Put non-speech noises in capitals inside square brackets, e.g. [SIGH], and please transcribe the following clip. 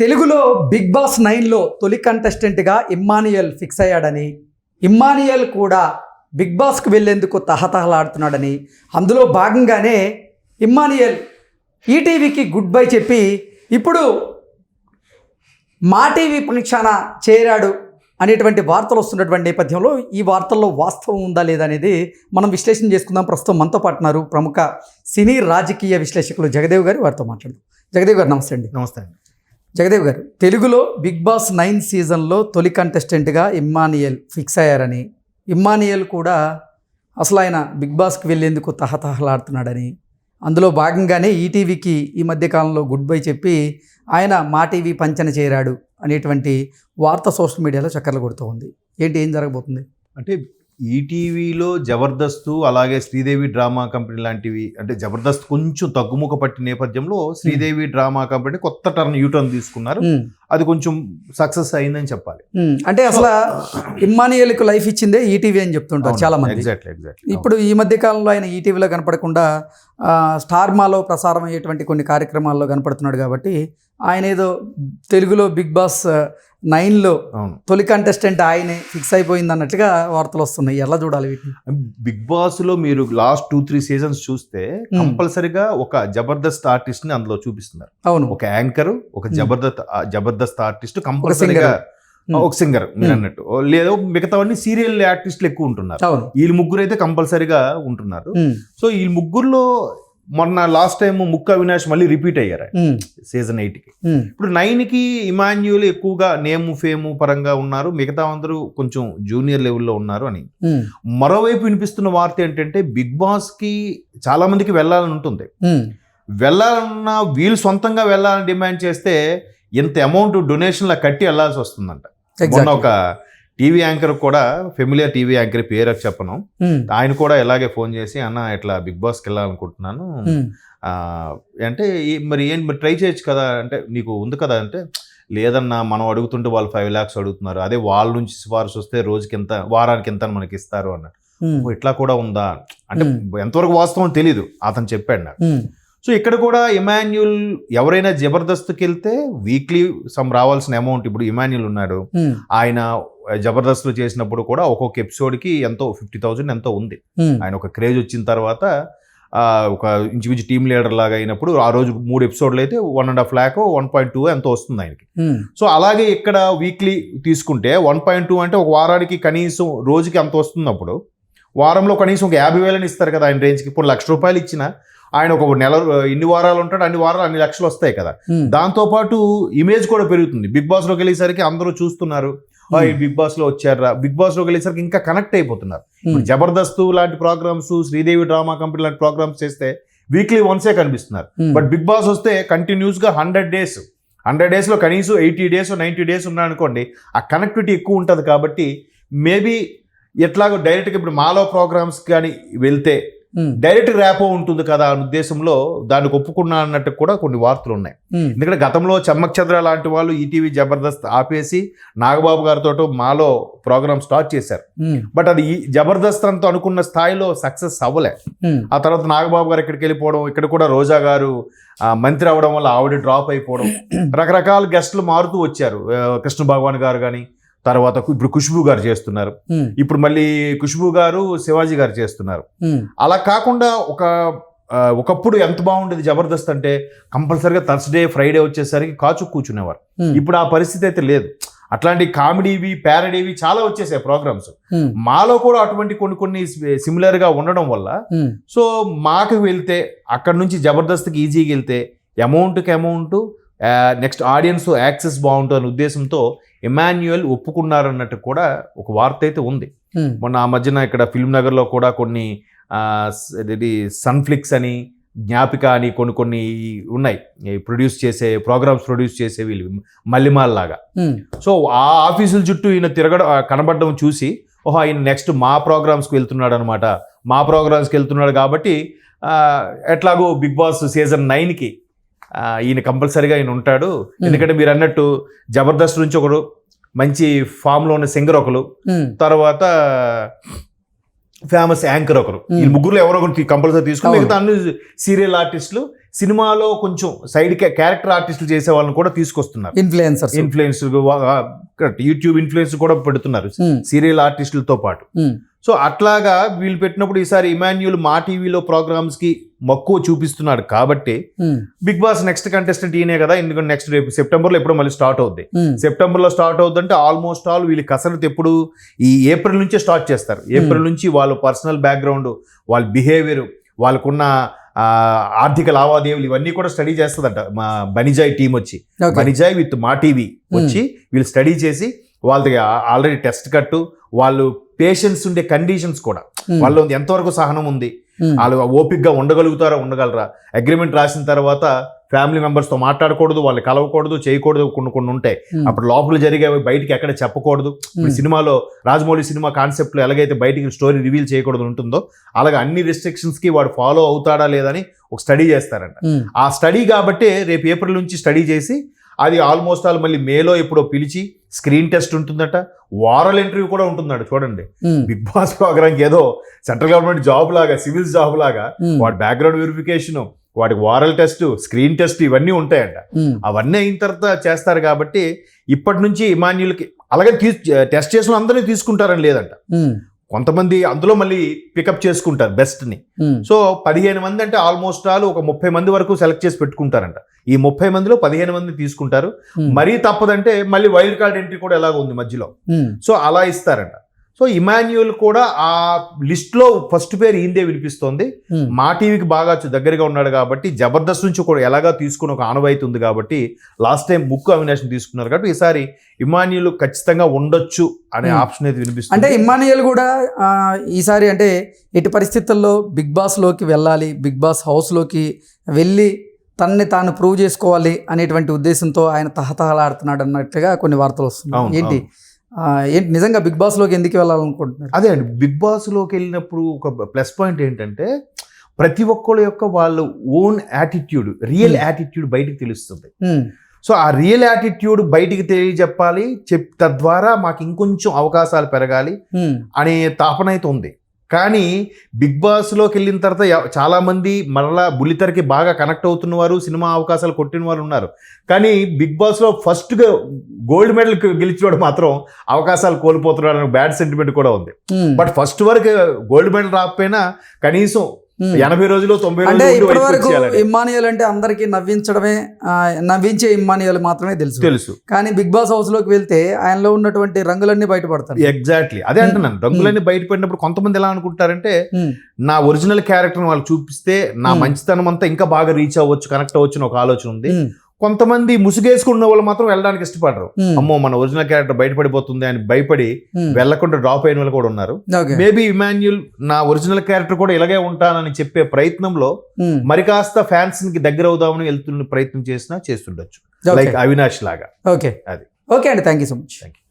తెలుగులో big boss నైన్లో తొలి కంటెస్టెంట్గా ఇమ్మానియల్ ఫిక్స్ అయ్యాడని ఇమ్మానియల్ కూడా బిగ్ బాస్కు వెళ్ళేందుకు తహతహలాడుతున్నాడని అందులో భాగంగానే ఇమ్మానియల్ ఈటీవీకి గుడ్ బై చెప్పి ఇప్పుడు మా టీవీ పరీక్షాన చేరాడు అనేటువంటి వార్తలు వస్తున్నటువంటి నేపథ్యంలో ఈ వార్తల్లో వాస్తవం ఉందా లేదా అనేది మనం విశ్లేషణ చేసుకుందాం. ప్రస్తుతం మనతో పాటున్నారు ప్రముఖ సినీ రాజకీయ విశ్లేషకులు జగదేవ్ గారు. వారితో మాట్లాడదాం. జగదేవ్ గారు నమస్తే అండి. నమస్తే అండి. జగదేవ్ గారు తెలుగులో బిగ్ బాస్ నైన్ సీజన్లో తొలి కంటెస్టెంట్గా ఇమ్మానియల్ ఫిక్స్ అయ్యారని ఇమ్మానియల్ కూడా అసలు ఆయన బిగ్ బాస్కి వెళ్ళేందుకు తహతహలాడుతున్నాడని అందులో భాగంగానే ఈటీవీకి ఈ మధ్యకాలంలో గుడ్ బై చెప్పి ఆయన మా టీవీ పంచన చేరాడు అనేటువంటి వార్త సోషల్ మీడియాలో చక్కర్లు కొడుతూ ఉంది. ఏంటి ఏం జరగబోతుంది? అంటే ఈటీవీలో జబర్దస్త్ అలాగే శ్రీదేవి డ్రామా కంపెనీ లాంటివి అంటే జబర్దస్త్ కొంచెం తగ్గుముఖ పట్టిన నేపథ్యంలో శ్రీదేవి డ్రామా కంపెనీ కొత్త టర్న్ యూటర్న్ తీసుకున్నారు. అది కొంచెం సక్సెస్ అయిందని చెప్పాలి. అంటే అసలు ఇమ్మానియల్కి లైఫ్ ఇచ్చిందే ఈటీవీ అని చెప్తుంటారు చాలా మంది ఎగ్జాక్ట్లీ ఎగ్జాక్ట్లీ. ఇప్పుడు ఈ మధ్య కాలంలో ఆయన ఈటీవీలో కనపడకుండా స్టార్ మాలో ప్రసారం అయ్యేటువంటి కొన్ని కార్యక్రమాల్లో కనపడుతున్నాడు కాబట్టి ఆయన ఏదో తెలుగులో బిగ్ బాస్ నైన్లో తొలి కంటెస్టెంట్ ఆయనే ఫిక్స్ అయిపోయింది అన్నట్లుగా వార్తలు వస్తున్నాయి. ఎలా చూడాలి వీటిని? బిగ్ బాస్లో మీరు లాస్ట్ టూ త్రీ సీజన్స్ చూస్తే. కంపల్సరిగా ఒక జబర్దస్త్ ఆర్టిస్ట్ని అందులో చూపిస్తున్నారు. అవును. ఒక యాంకర్ ఒక. జబర్దస్త్ జబర్దస్త్ ఆర్టిస్ట్ కంపల్సరిగా. ఒక సింగర్ మీరు. అన్నట్టు. లేదా మిగతావన్నీ సీరియల్ ఆర్టిస్టులు ఎక్కువ ఉంటున్నారు. అవును. వీళ్ళు ముగ్గురు అయితే కంపల్సరిగా ఉంటున్నారు. సో ఈ ముగ్గురులో మొన్న లాస్ట్ టైం ముక్క అవినాష్ మళ్ళీ రిపీట్ అయ్యారు సీజన్ ఎయిట్కి. ఉమ్, ఇప్పుడు నైన్కి ఇమాన్యుల్ ఎక్కువగా నేమ్ ఫేమ్ పరంగా ఉన్నారు. మిగతా అందరూ కొంచెం జూనియర్ లెవెల్లో ఉన్నారు అని. మరోవైపు వినిపిస్తున్న వార్త ఏంటంటే బిగ్ బాస్కి చాలా మందికి వెళ్ళాలని ఉంటుంది. వెళ్ళాలన్నా వీళ్ళు సొంతంగా వెళ్ళాలని డిమాండ్ చేస్తే ఇంత అమౌంట్ డొనేషన్లా కట్టి వెళ్ళాల్సి వస్తుందంట. మొన్న. ఒక టీవీ యాంకర్ కూడా ఫెమిలియర్ టీవీ యాంకర్ పేరు చెప్పను. ఆయన కూడా ఇలాగే ఫోన్ చేసి అన్న ఇట్లా బిగ్ బాస్కి వెళ్ళాలనుకుంటున్నాను. అంటే మరి ఏంటి మరి ట్రై చేయొచ్చు కదా అంటే నీకు ఉంది కదా అంటే లేదన్నా మనం అడుగుతుంటే వాళ్ళు ఫైవ్ ల్యాక్స్ అడుగుతున్నారు. అదే వాళ్ళ నుంచి సిఫార్సు వస్తే రోజుకి ఎంత వారానికి ఎంత మనకి ఇస్తారు అన్న ఉమ్, ఓ, ఇట్లా కూడా ఉందా? అంటే. ఎంతవరకు వాస్తవం తెలీదు అతను చెప్పాడు నాకు. సో ఇక్కడ కూడా ఇమాన్యుల్ ఎవరైనా జబర్దస్త్కి వెళ్తే వీక్లీ సమ్ రావాల్సిన అమౌంట్. ఇప్పుడు ఇమాన్యుల్ ఉన్నాడు. ఆయన జబర్దస్త్లో చేసినప్పుడు కూడా ఒక్కొక్క ఎపిసోడ్కి ఎంతో ఫిఫ్టీ థౌజండ్ ఎంతో ఉంది. ఆయన ఒక క్రేజ్ వచ్చిన తర్వాత ఒక ఇంచుమించు టీమ్ లీడర్ లాగా అయినప్పుడు ఆ రోజు మూడు ఎపిసోడ్లు అయితే one and half lakh one point two ఎంతో వస్తుంది ఆయనకి. సో అలాగే ఇక్కడ వీక్లీ తీసుకుంటే వన్ పాయింట్ టూ అంటే ఒక వారానికి కనీసం రోజుకి అంత వస్తున్నప్పుడు వారంలో కనీసం ఒక యాభై వేలని ఇస్తారు కదా ఆయన రేంజ్కి ఇప్పుడు లక్ష రూపాయలు ఇచ్చిన ఆయన ఒక నెల ఇన్ని వారాలు ఉంటాడు అన్ని వారాలు అన్ని లక్షలు వస్తాయి కదా. దాంతోపాటు ఇమేజ్ కూడా పెరుగుతుంది. బిగ్ బాస్లోకి వెళ్ళేసరికి అందరూ చూస్తున్నారు "ఆ, ఈ బిగ్ బాస్లో వచ్చారా బిగ్ బాస్లోకి వెళ్ళేసరికి ఇంకా కనెక్ట్ అయిపోతున్నారు. జబర్దస్త్ లాంటి ప్రోగ్రామ్స్ శ్రీదేవి డ్రామా కంపెనీ లాంటి ప్రోగ్రామ్స్ చేస్తే వీక్లీ వన్సే కనిపిస్తున్నారు. బట్ బిగ్ బాస్ వస్తే కంటిన్యూస్గా హండ్రెడ్ డేస్ హండ్రెడ్ డేస్లో కనీసం ఎయిటీ డేస్ నైన్టీ డేస్ ఉన్నాయనుకోండి ఆ కనెక్టివిటీ ఎక్కువ ఉంటుంది కాబట్టి మేబీ ఎట్లాగో డైరెక్ట్గా ఇప్పుడు మాలో ప్రోగ్రామ్స్ కానీ వెళ్తే డైరెక్ట్ ర్యాపో ఉంటుంది కదా అనే ఉద్దేశంలో దానికి ఒప్పుకున్నా అన్నట్టు కూడా కొన్ని వార్తలు ఉన్నాయి. ఉమ్, ఎందుకంటే గతంలో చమ్మక్ చంద్ర లాంటి వాళ్ళు ఈటీవీ జబర్దస్త్ ఆపేసి నాగబాబు గారితో మాలో ప్రోగ్రామ్ స్టార్ట్ చేశారు. ఉమ్, బట్ అది ఈ జబర్దస్త్ అంతా అనుకున్న స్థాయిలో సక్సెస్ అవ్వలే. ఆ తర్వాత నాగబాబు గారు ఇక్కడికి వెళ్ళిపోవడం ఇక్కడ కూడా రోజా గారు మంత్రి అవ్వడం వల్ల ఆవిడ డ్రాప్ అయిపోవడం. [COUGHS] రకరకాల గెస్టులు మారుతూ వచ్చారు. కృష్ణ భగవాన్ గారు కానీ తర్వాత ఇప్పుడు ఖుష్బు గారు చేస్తున్నారు. ఇప్పుడు మళ్ళీ ఖుష్బు గారు శివాజీ గారు చేస్తున్నారు. అలా కాకుండా ఒక ఒకప్పుడు ఎంత బాగుండేది జబర్దస్త్ అంటే కంపల్సరీగా థర్స్డే ఫ్రైడే వచ్చేసరికి కాచు కూర్చునేవారు ఇప్పుడు ఆ పరిస్థితి అయితే లేదు. అట్లాంటి కామెడీవి ప్యారడీవి చాలా వచ్చేసాయి ప్రోగ్రామ్స్. మాలో కూడా అటువంటి కొన్ని కొన్ని సిమిలర్గా ఉండడం వల్ల సో మాకు వెళ్తే అక్కడ నుంచి జబర్దస్త్కి ఈజీగా వెళ్తే అమౌంట్కి అమౌంట్ నెక్స్ట్ ఆడియన్స్ యాక్సెస్ బాగుంటుంది అనే ఉద్దేశంతో ఎమాన్యుయల్ ఒప్పుకున్నారన్నట్టు కూడా ఒక వార్త అయితే ఉంది. ఉమ్, మొన్న ఆ మధ్యన ఇక్కడ ఫిల్మ్ నగర్లో కూడా కొన్ని ఇది సన్ఫ్లిక్స్ అని జ్ఞాపిక అని కొన్ని కొన్ని ఉన్నాయి. ప్రొడ్యూస్ చేసే ప్రోగ్రామ్స్ ప్రొడ్యూస్ చేసే వీళ్ళు మల్లిమాల్ లాగా. ఉమ్, సో ఆ ఆఫీసుల చుట్టూ ఈయన తిరగడం కనబడడం చూసి ఓహో ఆయన నెక్స్ట్ మా ప్రోగ్రామ్స్కి వెళ్తున్నాడు అనమాట మా ప్రోగ్రామ్స్కి వెళ్తున్నాడు కాబట్టి ఎట్లాగో బిగ్ బాస్ సీజన్ నైన్కి ఈయన కంపల్సరీగా ఈయన ఉంటాడు. ఎందుకంటే మీరు అన్నట్టు జబర్దస్త్ నుంచి ఒకడు మంచి ఫామ్లో ఉన్న సింగర్ ఒకరు. తర్వాత ఫేమస్ యాంకర్ ఒకరు. ఈ. ముగ్గురులో ఎవరో ఒకరు కంపల్సరీ తీసుకుని. మిగతా అన్ని సీరియల్ ఆర్టిస్టులు సినిమాలో కొంచెం సైడ్ క్యారెక్టర్ ఆర్టిస్టులు చేసే వాళ్ళని కూడా తీసుకొస్తున్నారు. ఇన్ఫ్లుయెన్సర్స్ ఇన్ఫ్లుయెన్స్ యూట్యూబ్ ఇన్ఫ్లుయెన్స్ కూడా పెడుతున్నారు. సీరియల్ ఆర్టిస్టులతో పాటు. సో అట్లాగా వీళ్ళు పెట్టినప్పుడు ఈసారి ఇమాన్యుల్ మా టీవీలో ప్రోగ్రామ్స్కి మక్కువ చూపిస్తున్నాడు కాబట్టి బిగ్ బాస్ నెక్స్ట్ కంటెస్టెంట్ ఈయనే కదా ఎందుకంటే నెక్స్ట్ రేపు సెప్టెంబర్లో ఎప్పుడో మళ్ళీ స్టార్ట్ అవుద్ది. సెప్టెంబర్లో స్టార్ట్ అవుతుందంటే ఆల్మోస్ట్ ఆల్ వీళ్ళు కసరత్ ఎప్పుడు ఈ ఏప్రిల్ నుంచే స్టార్ట్ చేస్తారు. ఏప్రిల్ నుంచి వాళ్ళ పర్సనల్ బ్యాక్గ్రౌండ్ వాళ్ళ బిహేవియర్ వాళ్ళకున్న ఆర్థిక లావాదేవీలు ఇవన్నీ కూడా స్టడీ చేస్తుందంట. మా బనిజాయ్ టీం వచ్చి. బనిజాయ్ విత్ మా టీవీ వచ్చి వీళ్ళు స్టడీ చేసి వాళ్ళకి ఆల్రెడీ టెస్ట్ కట్టు వాళ్ళు పేషెన్స్ ఉండే కండిషన్స్ కూడా. వాళ్ళు ఎంతవరకు సహనం ఉంది? వాళ్ళు ఓపిక్గా ఉండగలుగుతారా ఉండగలరా? అగ్రిమెంట్ రాసిన తర్వాత ఫ్యామిలీ మెంబర్స్తో మాట్లాడకూడదు వాళ్ళు కలవకూడదు చేయకూడదు కొన్ని కొన్ని ఉంటాయి. అప్పుడు లోపల జరిగేవి బయటికి ఎక్కడ చెప్పకూడదు. ఇప్పుడు సినిమాలో రాజమౌళి సినిమా కాన్సెప్ట్లో ఎలాగైతే బయటికి స్టోరీ రివీల్ చేయకూడదు ఉంటుందో అలాగే అన్ని రెస్ట్రిక్షన్స్కి వాడు ఫాలో అవుతాడా లేదని ఒక స్టడీ చేస్తారంట. ఆ స్టడీ కాబట్టి రేపు ఏప్రిల్ నుంచి స్టడీ చేసి అది ఆల్మోస్ట్ ఆల్ మళ్ళీ మేలో ఎప్పుడో పిలిచి స్క్రీన్ టెస్ట్ ఉంటుందట. వారల్ ఇంటర్వ్యూ కూడా ఉంటుందట చూడండి. బిగ్ బాస్ ప్రోగ్రామ్కి ఏదో సెంట్రల్ గవర్నమెంట్ జాబ్ లాగా సివిల్ జాబ్ లాగా వాడి బ్యాక్గ్రౌండ్ వెరిఫికేషన్ వాడికి వారల్ టెస్ట్ స్క్రీన్ టెస్ట్ ఇవన్నీ ఉంటాయంట. అవన్నీ అయిన తర్వాత చేస్తారు కాబట్టి ఇప్పటి నుంచి ఇమాన్యుల్కి అలాగే తీ టెస్ట్ చేసిన అందరినీ తీసుకుంటారని లేదంట. కొంతమంది అందులో మళ్ళీ పికప్ చేసుకుంటారు బెస్ట్ని సో పదిహేను మంది అంటే ఆల్మోస్ట్ ఆల్ ఒక ముప్పై మంది వరకు సెలెక్ట్ చేసి పెట్టుకుంటారంట. ఈ ముప్పై మందిలో పదిహేను మంది తీసుకుంటారు. మరీ తప్పదంటే మళ్ళీ వైల్డ్ కార్డ్ ఎంట్రీ కూడా ఎలాగ ఉంది మధ్యలో. సో అలా ఇస్తారంట. సో ఇమాన్యుయల్ కూడా ఆ లిస్ట్లో ఫస్ట్ పేరు ఈందే వినిపిస్తోంది. మా టీవీకి బాగా దగ్గరగా ఉన్నాడు కాబట్టి జబర్దస్త్ నుంచి కూడా ఎలాగా తీసుకుని ఒక ఆనవాయితీ ఉంది కాబట్టి లాస్ట్ టైం ముక్కు అవినాష్ తీసుకున్నారు కాబట్టి ఈసారి ఇమాన్యుల్ ఖచ్చితంగా ఉండొచ్చు అనే. ఆప్షన్ అయితే అంటే వినిపిస్తుంది ఇమ్మానియల్ కూడా ఆ, ఈసారి అంటే ఎట్టి పరిస్థితుల్లో బిగ్ బాస్లోకి వెళ్ళాలి బిగ్ బాస్ హౌస్లోకి వెళ్ళి తనని తాను ప్రూవ్ చేసుకోవాలి అనేటువంటి ఉద్దేశంతో ఆయన తహతహలాడుతున్నాడు అన్నట్టుగా కొన్ని వార్తలు వస్తున్నాయి. ఏంటి? ఏంటి? నిజంగా బిగ్ బాస్లోకి ఎందుకు వెళ్ళాలనుకుంటున్నారు? అదే అండి. బిగ్ బాస్లోకి వెళ్ళినప్పుడు ఒక ప్లస్ పాయింట్ ఏంటంటే ప్రతి ఒక్కళ్ళ యొక్క వాళ్ళ own attitude real Hmm. Attitude బయటికి తెలుస్తుంది. ఉమ్, సో ఆ రియల్ యాటిట్యూడ్ బయటికి తెలియజెప్పాలి చెప్ తద్వారా మాకు ఇంకొంచెం అవకాశాలు పెరగాలి ఉమ్, అనే తాపన అయితే ఉంది. కానీ బిగ్ బాస్లోకి వెళ్ళిన తర్వాత ఎవ- చాలా మంది మరలా బుల్లితెరకి బాగా కనెక్ట్ అవుతున్న వారు సినిమా అవకాశాలు కొట్టిన వారు ఉన్నారు కానీ బిగ్ బాస్లో ఫస్ట్గా గోల్డ్ మెడల్ గెలిచినవాడు మాత్రం అవకాశాలు కోల్పోతున్నాడు అనే బ్యాడ్ సెంటిమెంట్ కూడా ఉంది. బట్ ఫస్ట్ వరకు గోల్డ్ మెడల్ రాకపోయినా కనీసం. ఎనభై రోజులు తొంభై అంటే ఇప్పటి వరకు ఇమ్మానియల్ అంటే అందరికి నవ్వించడమే నవ్వించే ఇమ్మానియల్ మాత్రమే తెలుసు. తెలుసు. కానీ బిగ్ బాస్ హౌస్లోకి వెళ్తే ఆయనలో ఉన్నటువంటి రంగులన్నీ బయటపడతాయి. ఎగ్జాక్ట్లీ. అదే అంటున్నాను. రంగులన్నీ బయటపడినప్పుడు కొంతమంది ఎలా అనుకుంటారంటే నా ఒరిజినల్ క్యారెక్టర్ వాళ్ళు చూపిస్తే నా. మంచితనం అంతా ఇంకా బాగా రీచ్ అవ్వచ్చు కనెక్ట్ అవ్వచ్చు ఒక ఆలోచన ఉంది. కొంతమంది ముసుగేసుకున్న వాళ్ళు మాత్రం వెళ్ళడానికి ఇష్టపడరు. ఉమ్, అమ్మో మన ఒరిజినల్ క్యారెక్టర్ బయటపడిపోతుంది అని భయపడి ఉమ్. వెళ్ళకుండా డ్రాప్ అయిన వాళ్ళు కూడా ఉన్నారు. మేబీ ఇమాన్యుల్ నా ఒరిజినల్ క్యారెక్టర్ కూడా ఇలాగే ఉంటానని చెప్పే ప్రయత్నంలో ఉమ్, మరి కాస్త ఫ్యాన్స్కి దగ్గర అవుదామని వెళ్తున్న ప్రయత్నం చేసినా చేస్తుండొచ్చు. లైక్ అవినాష్ లాగా. ఓకే అది. ఓకే అండి. Thank you so much thank you